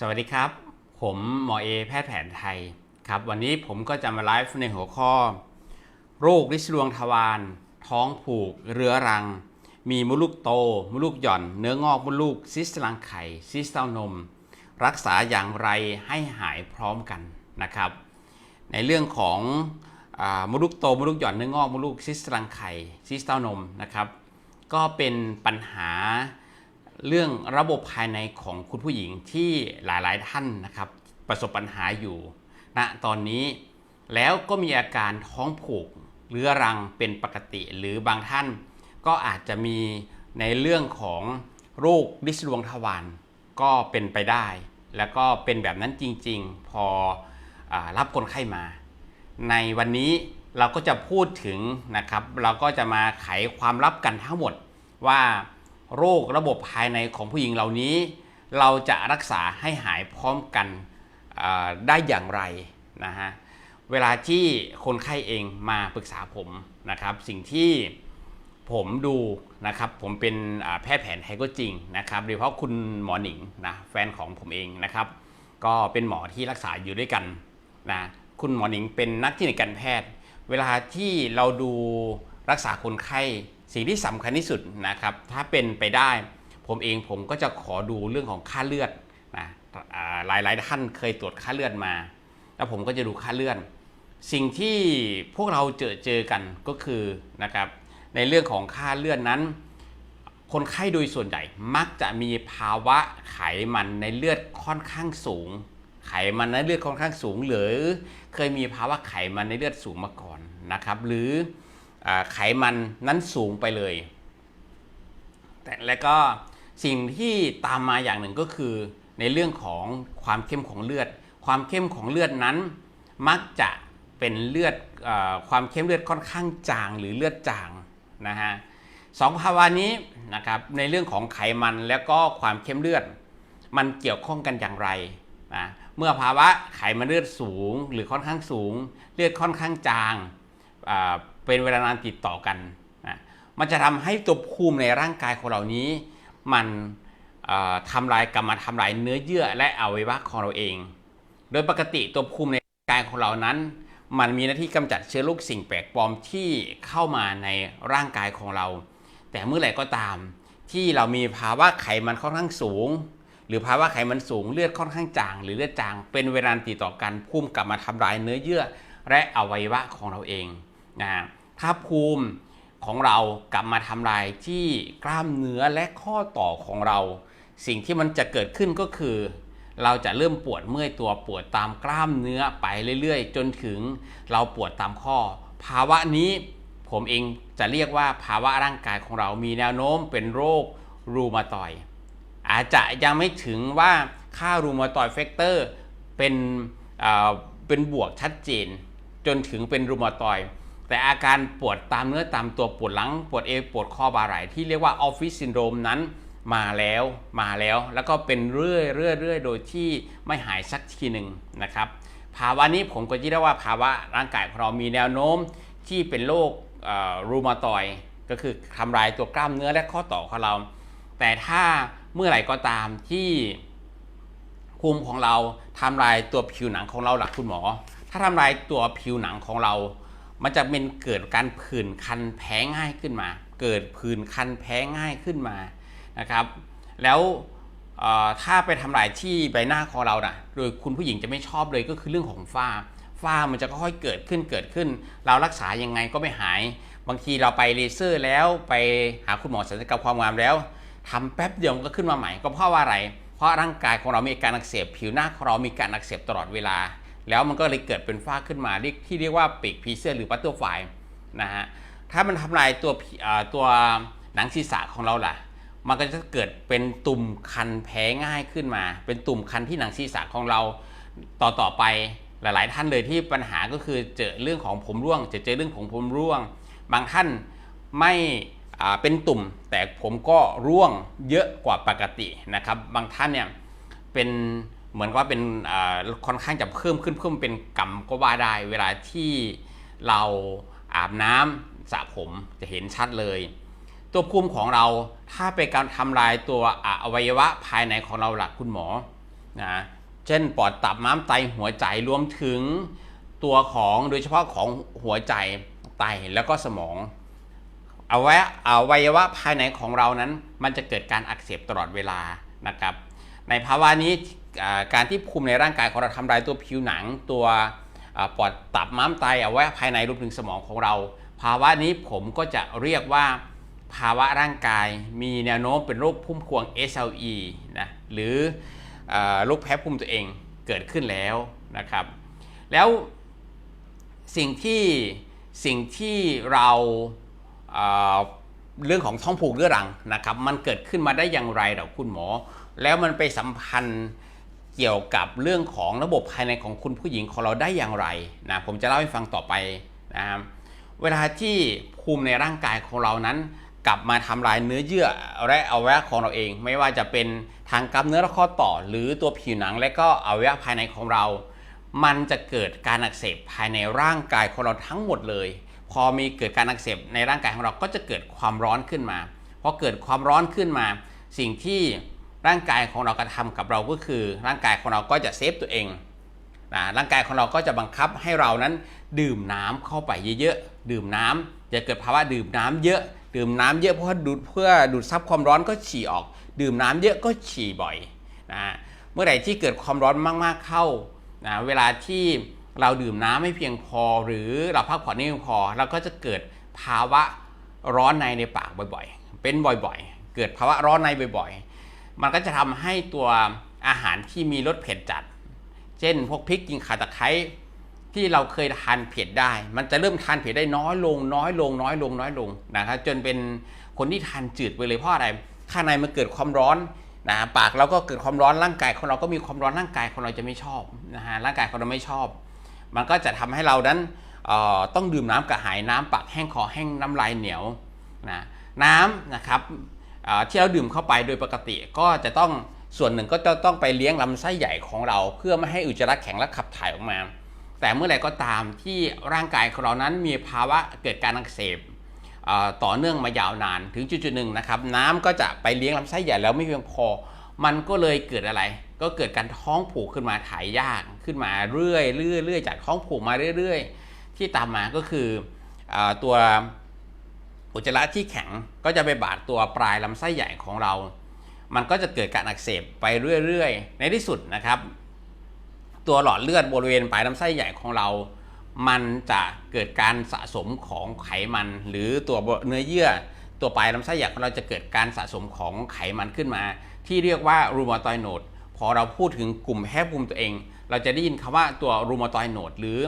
สวัสดีครับ ผมหมอเอแพทย์แผนไทยครับ วันนี้ผมก็จะมาไลฟ์ในหัวข้อ โรคริดรวงทวารท้องผูก เรื้อรัง มีมดลูกโตมดลูกหย่อน เนื้องอกมดลูกซิสต์รังไข่ซิสต์เต้านม รักษาอย่างไรให้หายพร้อมกันนะครับ ในเรื่องของอมดลูกโตมดลูกหย่อนเนื้องอกมดลูกซิสต์รังไข่ซิสต์เต้านมนะครับ ก็เป็นปัญหา เรื่องระบบภายในของคุณผู้หญิงที่หลายๆท่านนะครับ ประสบปัญหาอยู่ณตอนนี้ แล้วก็มีอาการท้องผูกเรื้อรังเป็นปกติ หรือบางท่านก็อาจจะมีในเรื่องของโรคดิสรวงทวารก็เป็นไปได้ แล้วก็เป็นแบบนั้นจริง ๆ พออรับคนไข้มา ในวันนี้เราก็จะพูดถึงนะครับ เราก็จะมาไขความลับกันทั้งหมดว่า โรคระบบภายในของผู้หญิงเหล่านี้ เราจะรักษาให้หายพร้อมกันได้อย่างไรนะฮะเวลาที่คนไข้เองมาปรึกษาผมนะครับ สิ่งที่ผมดูนะครับ ผมเป็นแพทย์แผนไทยก็จริงนะครับโดยเฉพาะคุณหมอหนิงนะแฟนของผมเองนะครับ ก็เป็นหมอที่รักษาอยู่ด้วยกันนะคุณหมอหนิงเป็นนักคลินิกการแพทย์ เวลาที่เราดูรักษาคนไข้ สิ่งที่สำคัญที่สุดนะครับ ถ้าเป็นไปได้ ผมเองผมก็จะขอดูเรื่องของค่าเลือดนะหลายหลายท่านเคยตรวจค่าเลือดมา แล้วผมก็จะดูค่าเลือดสิ่งที่พวกเราเจอเจอกันก็คือนะครับในเรื่องของค่าเลือดนั้น คนไข้โดยส่วนใหญ่มักจะมีภาวะไขมันในเลือดค่อนข้างสูง ไขมันในเลือดค่อนข้างสูง หรือเคยมีภาวะไขมันในเลือดสูงมาก่อนนะครับ หรือ ไขมันนั้นสูงไปเลย แต่และก็สิ่งที่ตามมาอย่างหนึ่งก็คือ ในเรื่องของความเข้มของเลือด ความเข้มของเลือดนั้น มักจะเป็นเลือดออความเข้มเลือดค่อนข้างจางหรือเลือดจางนะฮะสองภาวะนี้นะครับในเรื่องของไขมันแล้วก็ความเข้มเลือด มันเกี่ยวข้องกันอย่างไรนะเมื่อภาวะไขมันเลือดสูงหรือค่อนข้างสูง เลือดค่อนข้างจางอ่า เป็นเวลานานติดต่อกันนะมันจะทำให้ตัวภูมิในร่างกายของเรานี้ มันทำลายกลับมาทำลายเนื้อเยื่อและอวัยวะของเราเอง โดยปกติตัวภูมิในร่างกายของเรานั้น มันมีหน้าที่กำจัดเชื้อโรคสิ่งแปลกปลอมที่เข้ามาในร่างกายของเรา แต่เมื่อไหร่ก็ตาม ที่เรามีภาวะไขมันค่อนข้างสูง หรือภาวะไขมันสูงเลือดค่อนข้างจาง หรือเลือดจาง เป็นเวลาติดต่อกันภูมิกลับมาทำลายเนื้อเยื่อและอวัยวะของเราเอง นะถ้าภูมิของเรากลับมาทำลายที่กล้ามเนื้อและข้อต่อของเรา สิ่งที่มันจะเกิดขึ้นก็คือ เราจะเริ่มปวดเมื่อยตัวปวดตามกล้ามเนื้อไปเรื่อยๆ จนถึงเราปวดตามข้อ ภาวะนี้ผมเองจะเรียกว่าภาวะร่างกายของเรามีแนวโน้มเป็นโรครูมาตอย อาจจะยังไม่ถึงว่าค่ารูมาตอยด์แฟกเตอร์เป็นเป็นบวกชัดเจน จนถึงเป็นรูมาตอย แต่อาการปวดตามเนื้อตามตัวปวดหลัง ปวดเอวปวดข้อบ่าไหล่ที่เรียกว่าออฟฟิศซินโดรมนั้นมาแล้วมาแล้ว แล้วก็เป็นเรื่อยเรื่อยเรื่อยโดยที่ไม่หายสักทีหนึ่งนะครับภาวะนี้ผมก็คิดได้ว่าภาวะร่างกายของเรามีแนวโน้มที่เป็นโรครูมาตอยก็คือทำลายตัวกล้ามเนื้อและข้อต่อของเรา แต่ถ้าเมื่อไหร่ก็ตามที่ภูมิของเราทำลายตัวผิวหนังของเราหลักคุณหมอ ถ้าทำลายตัวผิวหนังของเรา มันจะเป็นเกิดการผื่นคันแพ้ง่ายขึ้นมา เกิดผื่นคันแพ้ง่ายขึ้นมานะครับ แล้วถ้าไปทำลายที่ใบหน้าของเรานะ่ะโดยคุณผู้หญิงจะไม่ชอบเลยก็คือเรื่องของฝ้า ฝ้ามันจะค่อยเกิดขึ้นเกิดขึ้น เรารักษายังไงก็ไม่หาย บางทีเราไปเลเซอร์แล้วไปหาคุณหมอศัลยกรรมความงามแล้วทำแป๊บเดียวก็ขึ้นมาใหม่ก็เพราะว่าอะไร เพราะร่างกายของเรามีการอักเสบผิวหน้าของเรามีการอักเสบตลอดเวลา แล้วมันก็เลยเกิดเป็นฝ้าขึ้นมาที่เรียกว่าปีกผีเสื้อหรือปัตเตอร์ไฟนะฮะถ้ามันทำลายตัวตัวหนังศีรษะของเราล่ะ มันก็จะเกิดเป็นตุ่มคันแพ้ง่ายขึ้นมา เป็นตุ่มคันที่หนังศีรษะของเราต่อต่อไปหลาย ๆ ท่านเลยที่ปัญหาก็คือเจอเรื่องของผมร่วง จะเจอเรื่องของผมร่วง บางท่านไม่เป็นตุ่ม แต่ผมก็ร่วงเยอะกว่าปกตินะครับ บางท่านเนี่ยเป็น เหมือนกับว่าเป็นค่อนข้างจะเพิ่มขึ้นเพิ่มเป็นกำก็ว่าได้ เวลาที่เราอาบน้ำสระผมจะเห็นชัดเลย ตัวภูมิของเราถ้าเป็นการทำลายตัวอวัยวะภายในของเราหลักคุณหมอนะเช่นปอดตับม้ามไตหัวใจรวมถึงตัวของโดยเฉพาะของหัวใจไตแล้วก็สมองอวัยวะอวัยวะภายในของเรานั้น มันจะเกิดการอักเสบตลอดเวลานะครับ ในภาวะนี้ การที่ภูมิในร่างกายของเราทำลายตัวผิวหนัง ตัวอปอดตับม้ามไตเอวัยวะภายในรวมถึงสมองของเรา ภาวะนี้ผมก็จะเรียกว่าภาวะร่างกายมีแนวโน้มเป็นโรคพุ่มพวง SLE นะหรือโรคแพ้ภูมิตัวเองเกิดขึ้นแล้วนะครับ แล้วสิ่งที่สิ่งที่เราเเรื่องของท้องผูกเรื้อรังนะครับ มันเกิดขึ้นมาได้อย่างไรเหรอคุณหมอ แล้วมันไปสัมพันธ์ เกี่ยวกับเรื่องของระบบภายในของคุณผู้หญิงของเราได้อย่างไรนะผมจะเล่าให้ฟังต่อไปนะครับเวลาที่ภูมิในร่างกายของเรานั้นกลับมาทำลายเนื้อเยื่อและอวัยวะของเราเอง ไม่ว่าจะเป็นทางกล้ามเนื้อและข้อต่อ หรือตัวผิวหนังและก็อวัยวะภายในของเรา มันจะเกิดการอักเสบภายในร่างกายของเราทั้งหมดเลย พอมีเกิดการอักเสบในร่างกายของเราก็จะเกิดความร้อนขึ้นมาพอเกิดความร้อนขึ้นมา สิ่งที่ ร่างกายของเรากระทำกับเราก็คือ ร่างกายของเราก็จะเซฟตัวเองนะร่างกายของเราก็จะบังคับให้เรานั้นดื่มน้ำเข้าไปเยอะๆ ดื่มน้ำจะเกิดภาวะดื่มน้ำเยอะ ดื่มน้ำเยอะเพราะว่าดูดเพื่อดูดซับความร้อนก็ฉี่ออก ดื่มน้ำเยอะก็ฉี่บ่อยนะเมื่อไหร่ที่เกิดความร้อนมากๆเข้านะเวลาที่เราดื่มน้ำไม่เพียงพอ หรือเราพักผ่อนไม่เพียงพอเราก็จะเกิดภาวะร้อนในในปากบ่อยๆ เป็นบ่อยๆ เกิดภาวะร้อนในบ่อยๆ มันก็จะทำให้ตัวอาหารที่มีรสเผ็ดจัด เช่น พวกพริกกินข่าตะไคร้ที่เราเคยทานเผ็ดได้ มันจะเริ่มทานเผ็ดได้น้อยลง น้อยลง น้อยลง น้อยลงนะครับจนเป็นคนที่ทานจืดไปเลยเพราะอะไรข้างในมันเกิดความร้อนนะปากเราก็เกิดความร้อนร่างกายของเราก็มีความร้อนร่างกายของเราจะไม่ชอบนะฮะร่างกายของเราไม่ชอบ มันก็จะทำให้เรานั้นต้องดื่มน้ำกระหายน้ำปากแห้งคอแห้งน้ำลายเหนียวนะน้ำนะครับ ที่เราดื่มเข้าไปโดยปกติก็จะต้องส่วนหนึ่งก็จะต้องไปเลี้ยงลำไส้ใหญ่ของเรา เพื่อไม่ให้อุจจาระแข็งและขับถ่ายออกมา แต่เมื่อไหร่ก็ตามที่ร่างกายของเรานั้นมีภาวะเกิดการอักเสบต่อเนื่องมายาวนานถึงจุดๆหนึ่งนะครับน้ำก็จะไปเลี้ยงลำไส้ใหญ่แล้วไม่เพียงพอ มันก็เลยเกิดอะไร ก็เกิดการท้องผูกขึ้นมาถ่ายยากขึ้นมาเรื่อยๆเรื่อยๆจากท้องผูกมาเรื่อย ๆ ที่ตามมาก็คืออตัว อุจจาระที่แข็งก็จะไปบาดตัวปลายลำไส้ใหญ่ของเรา มันก็จะเกิดการอักเสบไปเรื่อยๆ ในที่สุดนะครับ ตัวหลอดเลือดบริเวณปลายลำไส้ใหญ่ของเรา มันจะเกิดการสะสมของไขมัน หรือตัวเนื้อเยื่อ ตัวปลายลำไส้ใหญ่ของเราจะเกิดการสะสมของไขมันขึ้นมา ที่เรียกว่ารูมาตอยโนดพอเราพูดถึงกลุ่มแพ้ภูมิตัวเอง เราจะได้ยินคำว่าตัวรูมาตอยโนดหรือ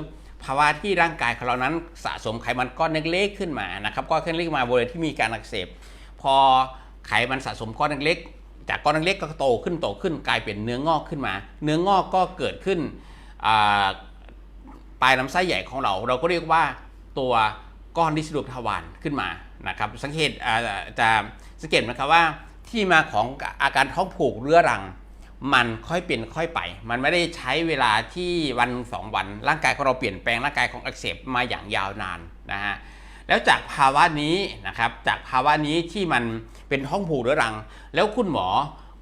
ภาวะที่ร่างกายของเรานั้นสะสมไขมันก้อนเล็กๆขึ้นมานะครับก้อนเล็กๆมาบริเวณที่มีการอักเสบ พอไขมันสะสมก้อนเล็กจากก้อนเล็กก็โตขึ้นโตขึ้นกลายเป็นเนื้องอกขึ้นมา เนื้องอกก็เกิดขึ้นปลายลำไส้ใหญ่ของเรา เราก็เรียกว่าตัวก้อนดิสโดทวารขึ้นมานะครับสังเกตจะสังเกตนะครับว่าที่มาของอาการท้องผูกเรื้อรัง มันค่อยเป็นค่อยไป มันไม่ได้ใช้เวลาที่วันสองวัน ร่างกายของเราเปลี่ยนแปลงร่างกายของอักเสบมาอย่างยาวนานนะฮะแล้วจากภาวะนี้นะครับจากภาวะนี้ที่มันเป็นท้องผูกเรื้อรัง แล้วคุณหมอ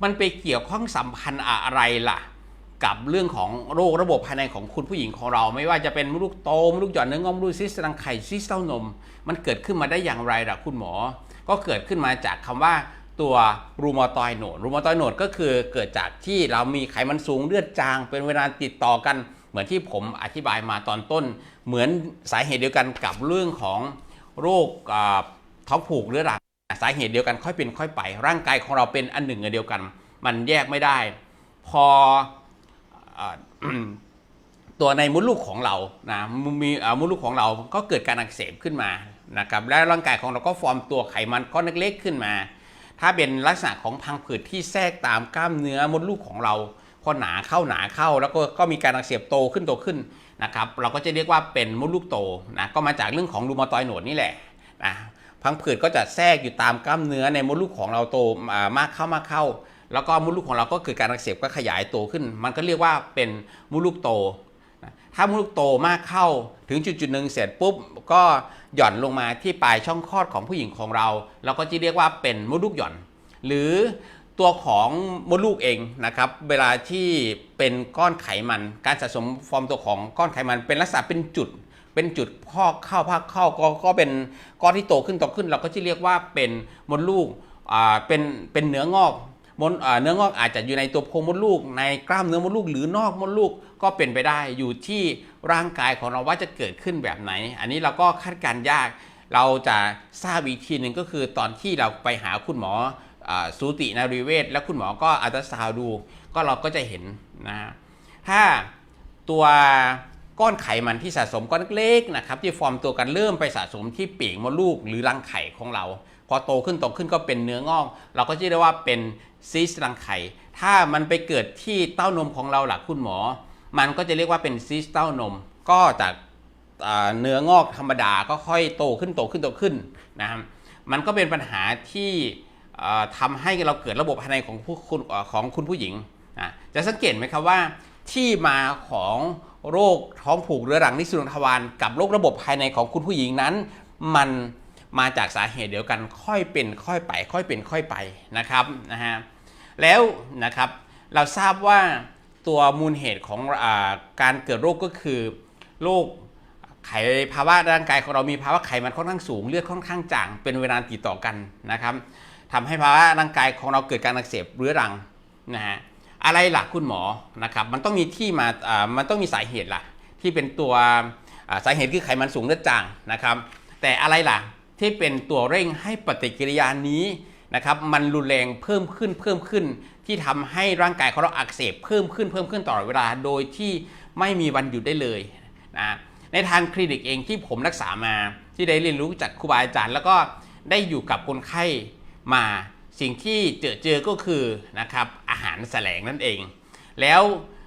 มันไปเกี่ยวข้องสัมพันธ์อะไรล่ะ กับเรื่องของโรคระบบภายในของคุณผู้หญิงของเรา ไม่ว่าจะเป็นมดลูกโตมดลูกหย่อนเนื้องอกมดลูกซิสต์รังไข่ซิสต์เต้านม มันเกิดขึ้นมาได้อย่างไรล่ะคุณหมอ ก็เกิดขึ้นมาจากคำว่า ตัวรูมาตอยโนดรูมาตอยโนดก็คือเกิดจากที่เรามีไขมันสูงเลือดจาง เป็นเวลาติดต่อกัน เหมือนที่ผมอธิบายมาตอนต้น เหมือนสาเหตุเดียวกันกับเรื่องของโรคท้องผูกเรื้อรังสาเหตุเดียวกันค่อยเป็นค่อยไป ร่างกายของเราเป็นอันหนึ่งอันเดียวกัน มันแยกไม่ได้ พออตัวในมดลูกของเรานะมีมดลูกของเราก็เกิดการอักเสบขึ้นมานะครับและร่างกายของเราก็ฟอร์มตัวไขมันก้อนเล็กๆขึ้นมา ถ้าเป็นลักษณะของพังผืดที่แทรกตามกล้ามเนื้อมดลูกของเราพอหนาเข้าหนาเข้า แล้วก็ก็มีการอักเสบโตขึ้นโตขึ้นนะครับเราก็จะเรียกว่าเป็นมดลูกโตนะก็มาจากเรื่องของรูมาตอยโนวดนี่แหละนะพังผืดก็จะแทรกอยู่ตามกล้ามเนื้อในมดลูกของเราโตมากเข้ามากเข้า แล้วก็มดลูกของเราก็เกิดการอักเสบก็ขยายโตขึ้น มันก็เรียกว่าเป็นมดลูกโต ถ้ามดลูกโตมากเข้าถึงจุดจุดๆหนึ่งเสร็จปุ๊บก็หย่อนลงมาที่ปลายช่องคลอดของผู้หญิงของเรา เราก็จะเรียกว่าเป็นมดลูกหย่อน หรือตัวของมดลูกเองนะครับเวลาที่เป็นก้อนไขมัน การสะสมฟอร์มตัวของก้อนไขมันเป็นลักษณะเป็นจุด เป็นจุดพอกเข้าพอกเข้าก็ก็เป็นก้อนที่โตขึ้นโตขึ้น เราก็จะเรียกว่าเป็นมดลูกอ่าเป็นเป็นเนื้องอก มดเนื้องอกอาจจะอยู่ในตัวโพรงมดลูก ในกล้ามเนื้อมดลูก หรือนอกมดลูกก็เป็นไปได้อยู่ที่ร่างกายของเราว่าจะเกิดขึ้นแบบไหน อันนี้เราก็คาดการยาก เราจะทราบอีกทีหนึ่งก็คือตอนที่เราไปหาคุณหมออสูตินารีเวชแล้วคุณหมอก็อัลตราซาวด์ดูก็เราก็จะเห็นนะฮะถ้าตัวก้อนไขมันที่สะสมก้อนเล็กนะครับที่ฟอร์มตัวกันเริ่มไปสะสมที่ปีกมดลูกหรือรังไข่ของเรา พอโตขึ้นโตขึ้นก็เป็นเนื้องอก เราก็จะเรียกว่าเป็น ซีสต์รังไข่ ถ้ามันไปเกิดที่เต้านมของเราหลักคุณหมอ มันก็จะเรียกว่าเป็นซีสต์เต้านม ก็จากเนื้องอกธรรมดาก็ค่อยโตขึ้นโตขึ้นโตขึ้นนะครับ มันก็เป็นปัญหาที่ทำาให้เราเกิดระบบภายในของผู้คุณของคุณผู้หญิงนะจะสังเกตไหมครับว่า ที่มาของโรคท้องผูกเรื้อรังนิสรุงทวารกับโรคระบบภายในของคุณผู้หญิงนั้น มันมาจากสาเหตุเดียวกันค่อยเป็นค่อยไป ค่อยเป็นค่อยไปนะครับนะฮะ แล้วนะครับเราทราบว่าตัวมูลเหตุของอการเกิดโรคก็คือโรคไขภาวะร่างกายของเรามีภาวะไขมันค่อนข้างสูงเลือดค่อนข้างจางเป็นเวลาติดต่อกันนะครับทำให้ภาวะร่างกายของเราเกิดการอักเสบเรื้อรังนะฮะอะไรหล่ะคุณหมอนะครับมันต้องมีที่มาอ่ามันต้องมีสาเหตุล่ะที่เป็นตัวสาเหตุคือไขมันสูงเลือดจางนะครับ แต่อะไรล่ะที่เป็นตัวเร่งให้ปฏิกิริยานี้ นะครับมันรุนแรงเพิ่มขึ้นเพิ่มขึ้น ที่ทำให้ร่างกายของเราอักเสบเพิ่มขึ้นเพิ่มขึ้นตลอดเวลาโดยที่ไม่มีวันหยุดได้เลยนะในทางคลินิกเองที่ผมรักษามาที่ได้เรียนรู้จากครูบาอาจารย์ แล้วก็ได้อยู่กับคนไข้มาสิ่งที่เจอเจอก็คือนะครับอาหารแสลงนั่นเอง แล้ว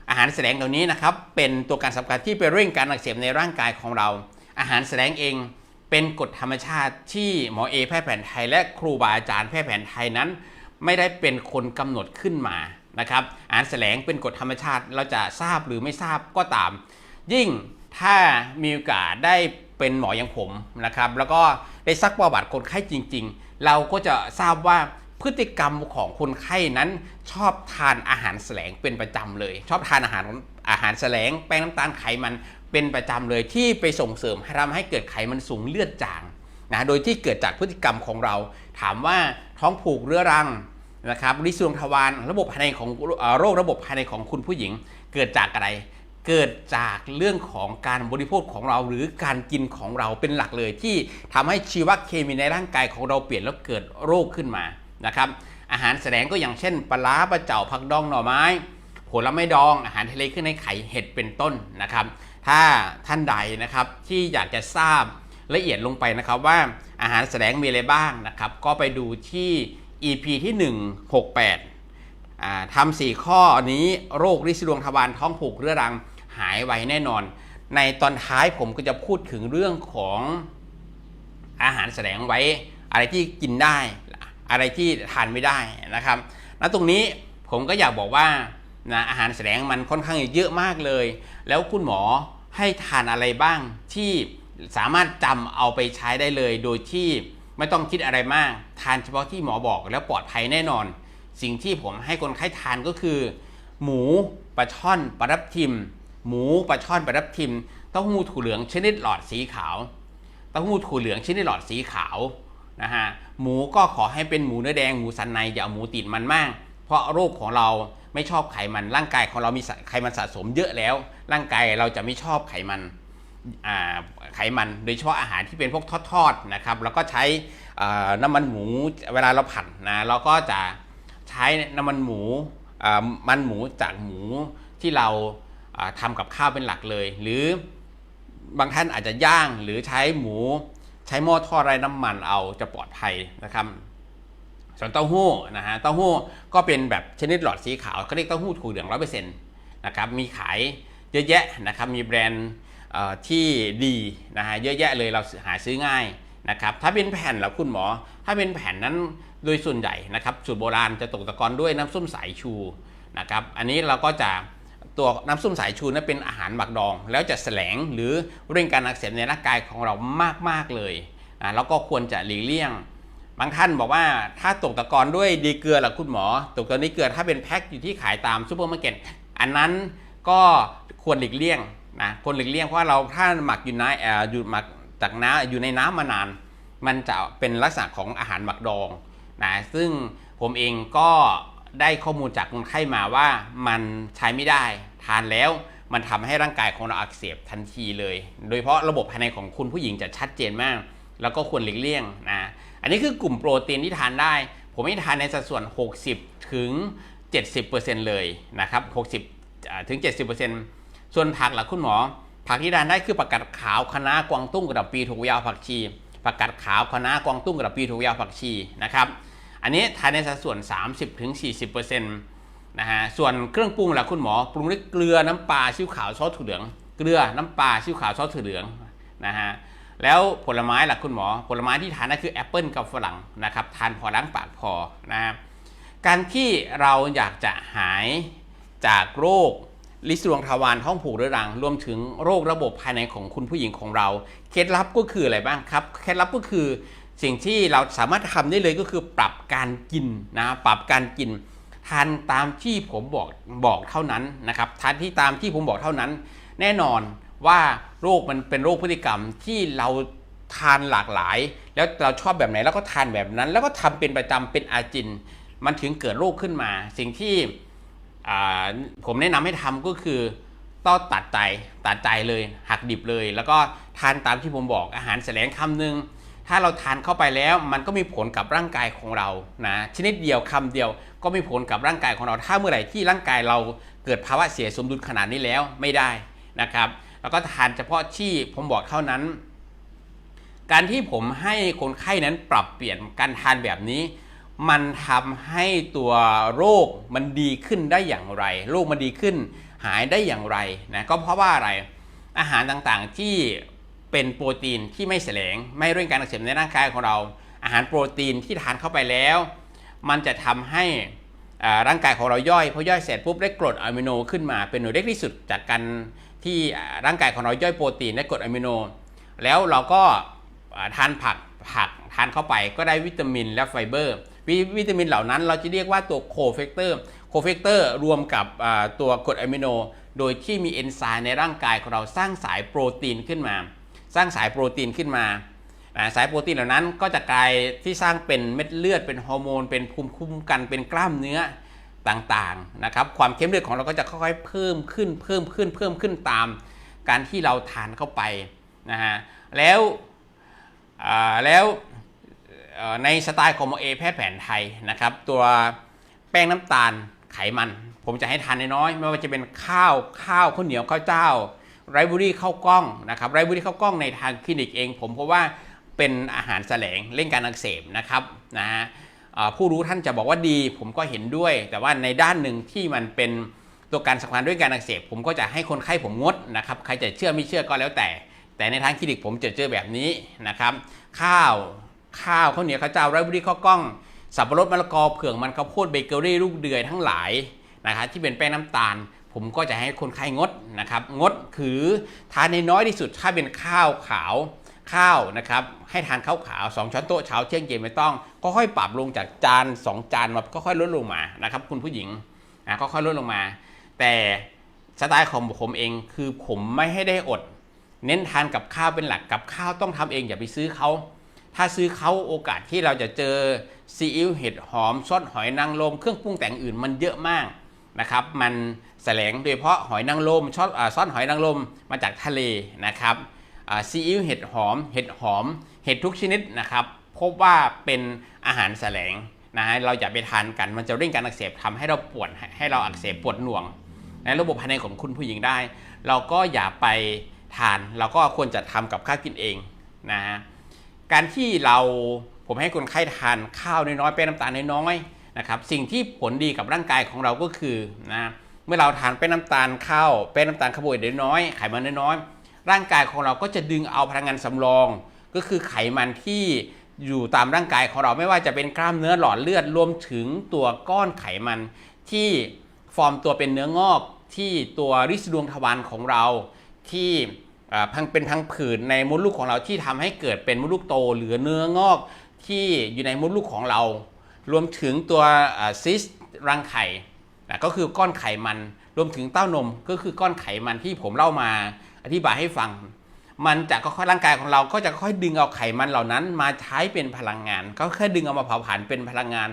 อาหารแสลงเหล่านี้นะครับเป็นตัวการสำคัญที่ไปเร่งการอักเสบในร่างกายของเรา อาหารแสลงเอง เป็นกฎธรรมชาติที่หมอเอแพทย์แผนไทย และครูบาอาจารย์แพทย์แผนไทยนั้น ไม่ได้เป็นคนกำหนดขึ้นมานะครับอาหารแสลงเป็นกฎธรรมชาติเราจะทราบหรือไม่ทราบก็ตาม ยิ่งถ้ามีโอกาสได้เป็นหมออย่างผมนะครับแล้วก็ได้ซักประวัติคนไข้จริง ๆ เราก็จะทราบว่าพฤติกรรมของคนไข้นั้นชอบทานอาหารแสลงเป็นประจำเลย ชอบทานอาหารอาหารแสลงแป้งน้ำตาลไขมัน เป็นประจำเลยที่ไปส่งเสริมทำให้เกิดไขมันสูงเลือดจางนะโดยที่เกิดจากพฤติกรรมของเรา ถามว่าท้องผูกเรื้อรังนะครับริซวงทวารระบบภายในของโรคระบบภายในของคุณผู้หญิง เกิดจากอะไร เกิดจากเรื่องของการบริโภคของเราหรือการกินของเราเป็นหลักเลยที่ทำให้ชีวเคมีในร่างกายของเราเปลี่ยนแล้วเกิดโรคขึ้นมานะครับอาหารแสดงก็อย่างเช่น ปลาร้าปลาเจ่าผักดองหน่อไม้ ผลไม้ดองอาหารทะเลขึ้นในไข่เห็ดเป็นต้นนะครับ ถ้าท่านใดนะครับที่อยากจะทราบละเอียดลงไปนะครับว่าอาหารแสดงมีอะไรบ้างนะครับ ก็ไปดูที่ EP ที่ 168ทำสี่ข้อนี้โรคริดวงทวารท้องผูกเรื้อรังหายไวแน่นอน ในตอนท้ายผมก็จะพูดถึงเรื่องของอาหารแสดงไว้ อะไรที่กินได้ อะไรที่ทานไม่ได้นะครับ ณตรงนี้ผมก็อยากบอกว่า นะอาหารแสดงมันค่อนข้างเยอะมากเลย แล้วคุณหมอให้ทานอะไรบ้างที่สามารถจำเอาไปใช้ได้เลย โดยที่ไม่ต้องคิดอะไรมาก ทานเฉพาะที่หมอบอกแล้วปลอดภัยแน่นอน สิ่งที่ผมให้คนไข้ทานก็คือ หมูปลาช่อนปลารับทิม หมูปลาช่อนปลารับทิมเต้าหู้ถั่วเหลืองชนิดหลอดสีขาวเต้าหู้ถั่วเหลืองชนิดหลอดสีขาวนะฮะหมูก็ขอให้เป็นหมูเนื้อแดงหมูสันในอย่าเอาหมูติดมันมาก เพราะโรคของเราไม่ชอบไขมันร่างกายของเรามีไขมันสะสมเยอะแล้ว ร่างกายเราจะไม่ชอบไขมันไขมันโดยเฉพาะอาหารที่เป็นพวกทอดๆนะครับแล้วก็ใช้น้ำมันหมูเวลาเราผัดนะเราก็จะใช้น้ำมันหมูมันหมูจากหมูที่เราอ่าทำกับข้าวเป็นหลักเลย หรือบางท่านอาจจะย่างหรือใช้หมู ใช้หม้อทอดไร้น้ำมันเอาจะปลอดภัยนะครับ ส่วนเต้าหู้นะฮะเต้าหู้ก็เป็นแบบชนิดหลอดสีขาวเขาเรียกเต้าหู้ถั่วเหลืองร้อยเปอร์เซ็นต์นะครับมีขายเยอะแยะนะครับมีแบรนด์ที่ดีนะฮะเยอะแยะเลยเราหาซื้อง่ายนะครับถ้าเป็นแผ่นแล้วคุณหมอ ถ้าเป็นแผ่นนั้นโดยส่วนใหญ่นะครับสูตรโบราณจะตกตะกอนด้วยน้ำส้มสายชูนะครับอันนี้เราก็จะตัวน้ำส้มสายชูนั้นเป็นอาหารหมักดอง แล้วจะแสลงหรือเร่งการอักเสบในร่างกายของเรามาก ๆ เลยนะแล้วก็ควรจะหลีกเลี่ยง บางท่านบอกว่าถ้าตกตะกอนด้วยดีเกลือหรอคุณหมอ ตกตะกอนดีเกลือถ้าเป็นแพ็คอยู่ที่ขายตามซูเปอร์มาร์เก็ตอันนั้นก็ควรหลีกเลี่ยงนะควรหลีกเลี่ยงเพราะเราถ้าหมักอยู่ในเอ่ออยู่หมักจากน้ำอยู่ในน้ำมานาน มันจะเป็นลักษณะของอาหารหมักดองนะซึ่งผมเองก็ได้ข้อมูลจากคนไข้มาว่ามันใช้ไม่ได้ ทานแล้วมันทำให้ร่างกายของเราอักเสบทันทีเลย โดยเฉพาะระบบภายในของคุณผู้หญิงจะชัดเจนมาก แล้วก็ควรหลีกเลี่ยงนะ อันนี้คือกลุ่มโปรตีนที่ทานได้ ผมให้ทานในสัดส่วน 60 ถึง 70%เลยนะครับ 60 ถึง 70%ส่วนผักหล่ะคุณหมอ ผักที่ทานได้คือผักกาดขาวคะน้ากวางตุ้งกระดับปีถูกยาวผักชีผักกาดขาวคะน้ากวางตุ้งกระดับปีถูกยาวผักชีนะครับ อันนี้ทานในสัดส่วน 30-40%ถึง 40%นะฮะ ส่วนเครื่องปรุงหล่ะคุณหมอ ปรุงด้วยเกลือน้ำปลาซีอิ๊วขาวซอสถั่วเหลือง เกลือน้ำปลาซีอิ๊วขาวซอสถั่วเหลืองนะฮะ แล้วผลไม้หล่ะคุณหมอ ผลไม้ที่ทานได้คือแอปเปิลกับฝรั่งนะครับทานพอล้างปากพอนะครับการที่เราอยากจะหายจากโรคลิสรวงทวารท้องผูกเรื้อรัง รวมถึงโรคระบบภายในของคุณผู้หญิงของเรา เคล็ดลับก็คืออะไรบ้างครับ เคล็ดลับก็คือสิ่งที่เราสามารถทำได้เลยก็คือปรับการกินนะ ปรับการกิน ทานตามที่ผมบอกบอกเท่านั้นนะครับ ทานที่ตามที่ผมบอกเท่านั้น แน่นอนว่า โรคมันเป็นโรคพฤติกรรมที่เราทานหลากหลาย แล้วเราชอบแบบไหนแล้วก็ทานแบบนั้น แล้วก็ทำเป็นประจำเป็นอาจิน มันถึงเกิดโรคขึ้นมา สิ่งที่ผมแนะนำให้ทำก็คือต้องตัดใจตัดใจเลยหักดิบเลย แล้วก็ทานตามที่ผมบอกอาหารแสลงคำหนึ่งถ้าเราทานเข้าไปแล้วมันก็มีผลกับร่างกายของเรานะชนิดเดียวคำเดียวก็มีผลกับร่างกายของเรา ถ้าเมื่อไหร่ที่ร่างกายเราเกิดภาวะเสียสมดุลขนาดนี้แล้วไม่ได้นะครับ แล้วก็ทานเฉพาะที่ผมบอกเท่านั้น การที่ผมให้คนไข้นั้นปรับเปลี่ยนการทานแบบนี้ มันทำให้ตัวโรคมันดีขึ้นได้อย่างไร โรคมันดีขึ้นหายได้อย่างไรนะก็เพราะว่าอะไรอาหารต่างๆที่เป็นโปรตีนที่ไม่แสลง ไม่เร่งการอักเสบในร่างกายของเรา อาหารโปรตีนที่ทานเข้าไปแล้ว มันจะทำให้ร่างกายของเราย่อยพอย่อยเสร็จปุ๊บได้กรดอะมิโนขึ้นมาเป็นหน่วยเล็กที่สุดจากการ ที่ร่างกายของเราย่อยโปรตีนได้กรดอะมิโน แล้วเราก็ทานผักผักทานเข้าไปก็ได้วิตามินและไฟเบอร์ววิตามินเหล่านั้นเราจะเรียกว่าตัวโคเฟกเตอร์โคเฟกเตอร์รวมกับตัวกรดอะมิโน โดยที่มีเอนไซม์ในร่างกายของเราสร้างสายโปรตีนขึ้นมา สร้างสายโปรตีนขึ้นมาอ่าสายโปรตีนเหล่านั้นก็จะกลายที่สร้างเป็นเม็ดเลือดเป็นฮอร์โมน เป็นภูมิคุ้มกันเป็นกล้ามเนื้อ ต่างๆนะครับความเข้มเลือดของเราก็จะค่อยๆเพิ่มขึ้นเพิ่มขึ้นเพิ่มขึ้นตาม การที่เราทานเข้าไปนะฮะแล้วแล้วในสไตล์ของหมอเอแพทย์แผนไทยนะครับ ตัวแป้งน้ำตาลไขมัน ผมจะให้ทานน้อยๆไม่ว่าจะเป็นข้าวข้าวข้าวเหนียวข้าวเจ้า ไรบุรี่ข้าวกล้องนะครับไรบุรี่ข้าวกล้องในทางคลินิกเอง ผมเพราะว่าเป็นอาหารแสลงเร่งการอักเสบนะครับนะฮะ ผู้รู้ท่านจะบอกว่าดี ผมก็เห็นด้วย แต่ว่าในด้านหนึ่งที่มันเป็นตัวการสำคัญด้วยการอักเสบผมก็จะให้คนไข้ผมงดนะครับใครจะเชื่อไม่เชื่อก็แล้วแต่ แต่ในทางคลินิกผมจะเจอแบบนี้นะครับ ข้าวข้าวข้าวเหนียวข้าวเจ้าไรบุรีข้าวกล้อง สับปะรดมะละกอเผือกมันข้าวโพดเบเกอรี่ลูกเดือยทั้งหลายนะครับที่เป็นแป้งน้ำตาล ผมก็จะให้คนไข้งดนะครับงดคือทานในน้อยที่สุดถ้าเป็นข้าวขาว ข้าวนะครับให้ทานข้าวขาว 2 ช้อนโต๊ะเช้าเที่ยงเย็นไม่ต้อง ก็ค่อยปรับลงจากจาน 2 จานมาก็ค่อยลดลงมานะครับคุณผู้หญิงนะก็ค่อยลดลงมา แต่สไตล์ของผมเองคือผมไม่ให้ได้อด เน้นทานกับข้าวเป็นหลักกับข้าวต้องทำเองอย่าไปซื้อเขาถ้าซื้อเขาโอกาสที่เราจะเจอซีอิ๊วเห็ดหอมซอสหอยนางรมเครื่องปรุงแต่งอื่นมันเยอะมากนะครับ มันแสลงโดยเฉพาะหอยนางรมซอสอ่าซอสหอยนางรมมาจากทะเลนะครับ ซีอิ๊วเห็ดหอม เห็ดหอม เห็ดทุกชนิดนะครับ พบว่าเป็นอาหารแสลงนะฮะเราอย่าไปทานกันมันจะเร่งการอักเสบทำให้เราปวดให้เราอักเสบปวดหน่วง ในระบบภายในของคุณผู้หญิงได้ เราก็อย่าไปทาน เราก็ควรจะทำกับข้าวกินเองนะฮะการที่เราผมให้คนไข้ทานข้าวน้อยๆแป้งน้ำตาลน้อยๆนะครับสิ่งที่ผลดีกับร่างกายของเราก็คือนะเมื่อเราทานแป้งน้ำตาลข้าวแป้งน้ำตาลคาร์โบไฮเดรตน้อยไขมันน้อยๆ ร่างกายของเราก็จะดึงเอาพลังงานสำรอง ก็คือไขมันที่อยู่ตามร่างกายของเราไม่ว่าจะเป็นกล้ามเนื้อหลอดเลือดรวมถึงตัวก้อนไขมันที่ฟอร์มตัวเป็นเนื้องอกที่ตัวริดวงทวารของเราที่พังเป็นพังผืดในมดลูกของเราที่ทำให้เกิดเป็นมดลูกโตหรือเนื้องอกที่อยู่ในมดลูกของเรา รวมถึงตัวซิสรังไข่ก็คือก้อนไขมัน รวมถึงเต้านมก็คือก้อนไขมันที่ผมเล่ามา ธิบายให้ฟัง มันจะค่อยๆร่างกายของเราก็จะค่อยดึงเอาไขมันเหล่านั้น มาใช้เป็นพลังงาน ก็ค่อยดึงเอามาเผาผลาญเป็นพลังงาน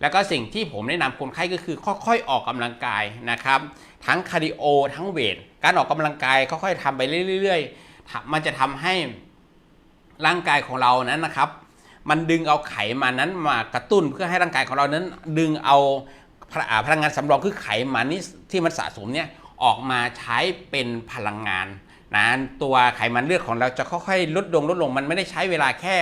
แล้วก็สิ่งที่ผมแนะนำคนไข้ก็คือค่อยๆออกกำลังกายนะครับ ทั้งคาร์ดิโอทั้งเวท การออกกำลังกายค่อยๆทำไปเรื่อยๆ มันจะทำให้ร่างกายของเรานั้นนะครับ มันดึงเอาไขมันนั้นมากระตุ้นเพื่อให้ร่างกายของเรานั้น ดึงเอาพลังงานสำรองคือไขมันนี่ที่มันสะสมเนี่ยออกมาใช้เป็นพลังงาน นะตัวไขมันเลือดของเราจะค่อยๆลดลงลดลง มันไม่ได้ใช้เวลาแค่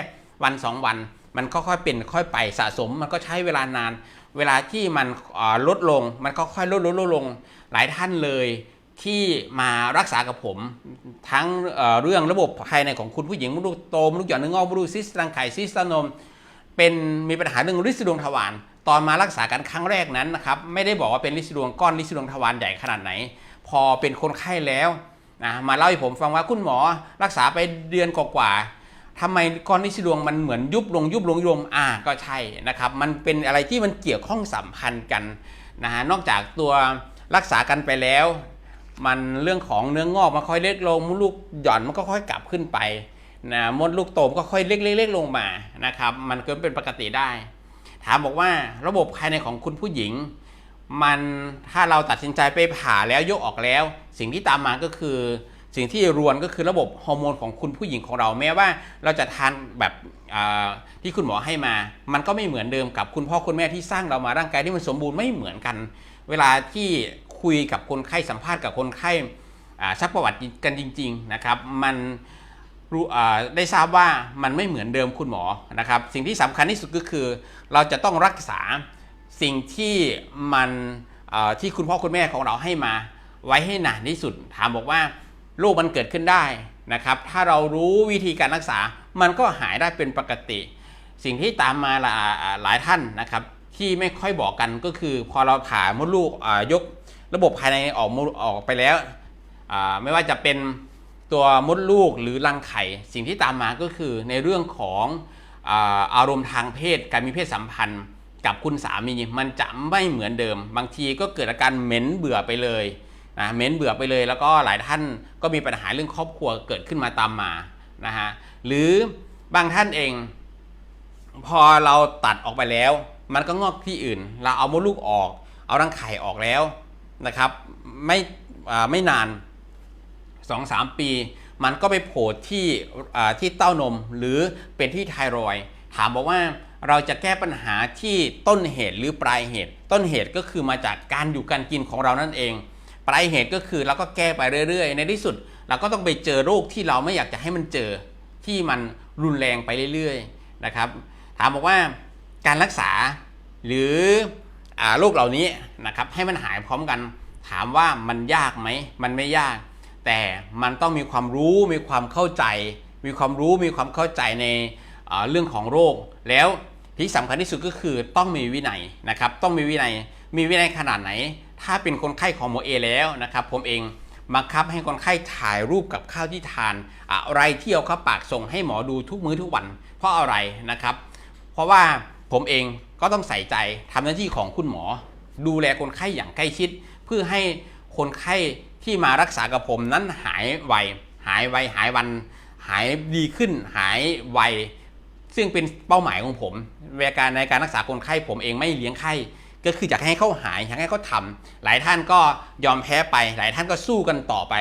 วัน 2 วัน มันค่อยๆเป็นค่อยไปสะสม มันก็ใช้เวลานาน เวลาที่มันลดลง มันก็ค่อยลดลดลดลง หลายท่านเลยที่มารักษากับผม ทั้งเเรื่องระบบภายในของคุณผู้หญิงมดลูกโตมดลูกหย่อนเนื้องอกมดลูกซิสรังไข่ซิสตานม เป็นมีปัญหาเรื่องลิซิดวงทวารตอนมารักษากันครั้งแรกนั้นนะครับไม่ได้บอกว่าเป็นลิซิดวงก้อนลิซิดวงทวารใหญ่ขนาดไหน พอเป็นคนไข้แล้ว นะมาเล่าให้ผมฟังว่าคุณหมอรักษาไปเดือนกว่าๆทำไมก้อนลิซิดวงมันเหมือนยุบลงยุบลงยุบลงอ่าก็ใช่นะครับมันเป็นอะไรที่มันเกี่ยวข้องสัมพันธ์กันนะฮะนอกจากตัวรักษากันไปแล้ว มันเรื่องของเนื้องอกมันค่อยเล็กลงมดลูกหย่อนมันก็ค่อยกลับขึ้นไปนะมดลูกโตมก็ค่อยเล็กๆลงมานะครับมันก็เป็นปกติได้ ถามบอกว่าระบบภายในของคุณผู้หญิง มันถ้าเราตัดสินใจไปผ่าแล้วยกออกแล้ว สิ่งที่ตามมาก็คือ สิ่งที่รวนก็คือระบบฮอร์โมนของคุณผู้หญิงของเราแม้ว่าเราจะทานแบบที่คุณหมอให้มา มันก็ไม่เหมือนเดิมกับคุณพ่อคุณแม่ที่สร้างเรามาร่างกายที่มันสมบูรณ์ไม่เหมือนกัน เวลาที่คุยกับคนไข้สัมภาษณ์กับคนไข้ซักประวัติกันจริง ๆนะครับ มันได้ทราบว่ามันไม่เหมือนเดิมคุณหมอนะครับ สิ่งที่สำคัญที่สุดก็คือ เราจะต้องรักษา สิ่งที่มันที่คุณพ่อคุณแม่ของเราให้มา ไว้ให้นานที่สุด ถามบอกว่าโรคมันเกิดขึ้นได้นะครับ ถ้าเรารู้วิธีการรักษา มันก็หายได้เป็นปกติ สิ่งที่ตามมาหลายท่านนะครับ ที่ไม่ค่อยบอกกันก็คือ พอเราผ่ามดลูกยกระบบภายในออกออกไปแล้ว ไม่ว่าจะเป็นตัวมดลูกหรือรังไข่ สิ่งที่ตามมาก็คือในเรื่องของอารมณ์ทางเพศการมีเพศสัมพันธ์ กับคุณสามีมันจะไม่เหมือนเดิม บางทีก็เกิดอาการเหม็นเบื่อไปเลยนะเหม็นเบื่อไปเลย แล้วก็หลายท่านก็มีปัญหาเรื่องครอบครัวเกิดขึ้นมาตามมานะฮะหรือบางท่านเอง พอเราตัดออกไปแล้ว มันก็งอกที่อื่น เราเอามดลูกออก เอารังไข่ออกแล้วนะครับไม่ไม่นาน 2-3 ปี มันก็ไปโผล่ที่ที่เต้านมหรือเป็นที่ไทรอยถามบอกว่า เราจะแก้ปัญหาที่ต้นเหตุหรือปลายเหตุ ต้นเหตุก็คือมาจากการอยู่การกินของเรานั่นเอง ปลายเหตุก็คือเราก็แก้ไปเรื่อย ๆ ในที่สุด เราก็ต้องไปเจอโรคที่เราไม่อยากจะให้มันเจอ ที่มันรุนแรงไปเรื่อยๆนะครับ ถามบอกว่าการรักษาหรือโรคเหล่านี้นะครับให้มันหายพร้อมกัน ถามว่ามันยากไหมมันไม่ยาก แต่มันต้องมีความรู้มีความเข้าใจ มีความรู้มีความเข้าใจใน เรื่องของโรค แล้วที่สำคัญที่สุดก็คือต้องมีวินัยนะครับ ต้องมีวินัย มีวินัยขนาดไหน ถ้าเป็นคนไข้ของหมอเอแล้วนะครับ ผมเองบังคับให้คนไข้ถ่ายรูปกับข้าวที่ทาน อะไรที่เอาเข้าปากส่งให้หมอดูทุกมื้อทุกวัน เพราะอะไรนะครับ เพราะว่าผมเองก็ต้องใส่ใจทำหน้าที่ของคุณหมอ ดูแลคนไข้อย่างใกล้ชิด เพื่อให้คนไข้ที่มารักษากับผมนั้นหายไวหายไวหายวัน หายดีขึ้น หายไว ซึ่งเป็นเป้าหมายของผมเวลาการในการรักษาคนไข้ผมเองไม่เลี้ยงไข้ก็คืออยากให้เขาหายอยากให้เขาทาหลายท่านก็ยอมแพ้ไป หลายท่านก็สู้กันต่อไป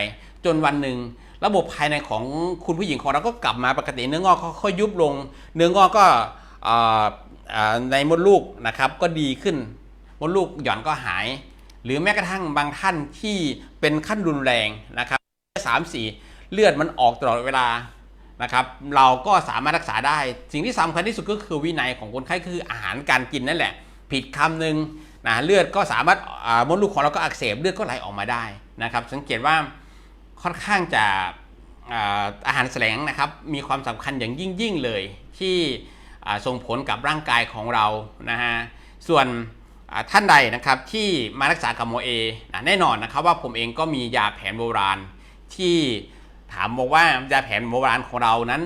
จนวันหนึ่งระบบภายในของคุณผู้หญิงของเราก็กลับมาปกติเนื้องอกค่อยยุบลง เนื้องอกก็ในมดลูกนะครับก็ดีขึ้น มดลูกหย่อนก็หาย หรือแม้กระทั่งบางท่านที่เป็นขั้นรุนแรงนะครับสามสี่เลือดมันออกตลอดเวลา นะครับเราก็สามารถรักษาได้สิ่งที่สำคัญที่สุดก็คือวินัยของคนไข้คืออาหารการกินนั่นแหละ ผิดคำหนึ่งนะเลือดก็สามารถมดลูกของเราก็อักเสบเลือดก็ไหลออกมาได้นะครับ สังเกตว่าค่อนข้างจะอาหารแสลงนะครับมีความสำคัญอย่างยิ่งยิ่งเลย ที่ส่งผลกับร่างกายของเรานะฮะส่วนท่านใดนะครับที่มารักษากับโมเอแน่นอนนะครับว่าผมเองก็มียาแผนโบราณที่ ถามบอกว่ายาแผนโบราณของเรานั้น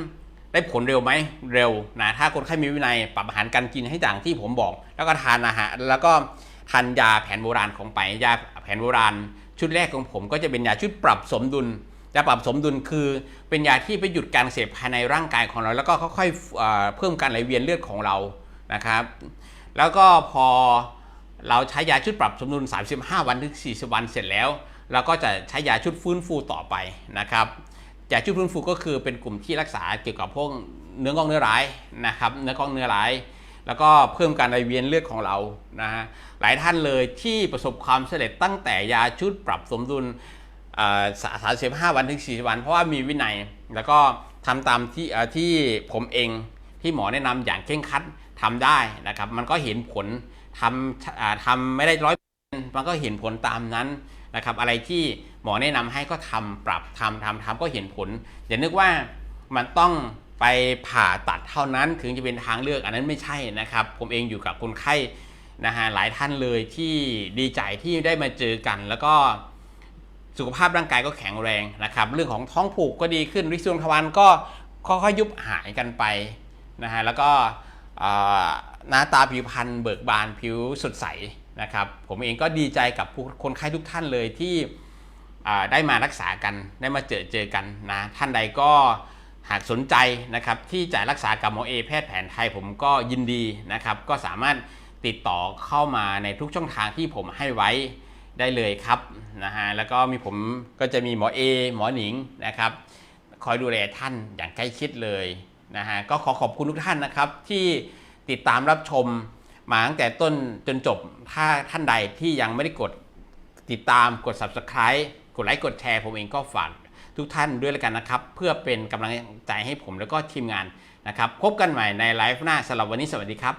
ได้ผลเร็วไหมเร็วนะถ้าคนไข้มีวินัยปรับอาหารการกินให้อย่างที่ผมบอก แล้วก็ทานอาหารแล้วก็ทานยาแผนโบราณของไปยาแผนโบราณ ชุดแรกของผมก็จะเป็นยาชุดปรับสมดุลยาปรับสมดุลคือเป็นยาที่ไปหยุดการเสพภายในร่างกายของเรา แล้วก็ค่อยๆเอ่อเพิ่มการไหลเวียนเลือดของเรานะครับ แล้วก็พอเราใช้ยาชุดปรับสมดุล 35 วันถึง 40 วันเสร็จแล้ว เราก็จะใช้ยาชุดฟื้นฟูต่อไปนะครับ ยาชุดฟื้นฟูก็คือเป็นกลุ่มที่รักษาเกี่ยวกับพวกเนื้องอกเนื้อร้ายนะครับเนื้องอกเนื้อร้าย แล้วก็เพิ่มการไหลเวียนเลือดของเรานะฮะหลายท่านเลยที่ประสบความสำเร็จตั้งแต่ยาชุดปรับสมดุลสามสิบห้าวันถึงสี่สิบวัน เพราะว่ามีวินัย แล้วก็ทำตามที่ที่ผมเองที่หมอแนะนำอย่างเคร่งครัดทำได้นะครับ มันก็เห็นผลทำอ่าทำไม่ได้ร้อยมันก็เห็นผลตามนั้นนะครับ อะไรที่ หมอแนะนำให้ก็ทำปรับทำทำทำก็เห็นผล อย่านึกว่ามันต้องไปผ่าตัดเท่านั้นถึงจะเป็นทางเลือกอันนั้นไม่ใช่นะครับ ผมเองอยู่กับคนไข้นะฮะหลายท่านเลยที่ดีใจที่ได้มาเจอกัน แล้วก็สุขภาพร่างกายก็แข็งแรงนะครับ เรื่องของท้องผูกก็ดีขึ้นริซวงทวารก็ค่อยๆยุบหายกันไปนะฮะแล้วก็หน้าตาผิวพรรณเบิกบานผิวสดใสนะครับ ผมเองก็ดีใจกับคนไข้ทุกท่านเลยที่ ได้มารักษากันได้มาเจอเจอกันนะท่านใดก็หากสนใจนะครับที่จะรักษากับหมอเอแพทย์แผนไทยผมก็ยินดีนะครับ ก็สามารถติดต่อเข้ามาในทุกช่องทางที่ผมให้ไว้ได้เลยครับนะฮะแล้วก็มีผมก็จะมีหมอเอหมอหนิงนะครับคอยดูแลท่านอย่างใกล้ชิดเลยนะฮะก็ขอขอบคุณทุกท่านนะครับ ที่ติดตามรับชมมาตั้งแต่ต้นจนจบถ้าท่านใดที่ยังไม่ได้กดติดตามกด subscribe กดไลค์กดแชร์ผมเองก็ฝากทุกท่านด้วยแล้วกันนะครับ เพื่อเป็นกำลังใจให้ผมแล้วก็ทีมงานนะครับ พบกันใหม่ในไลฟ์หน้าสำหรับวันนี้สวัสดีครับ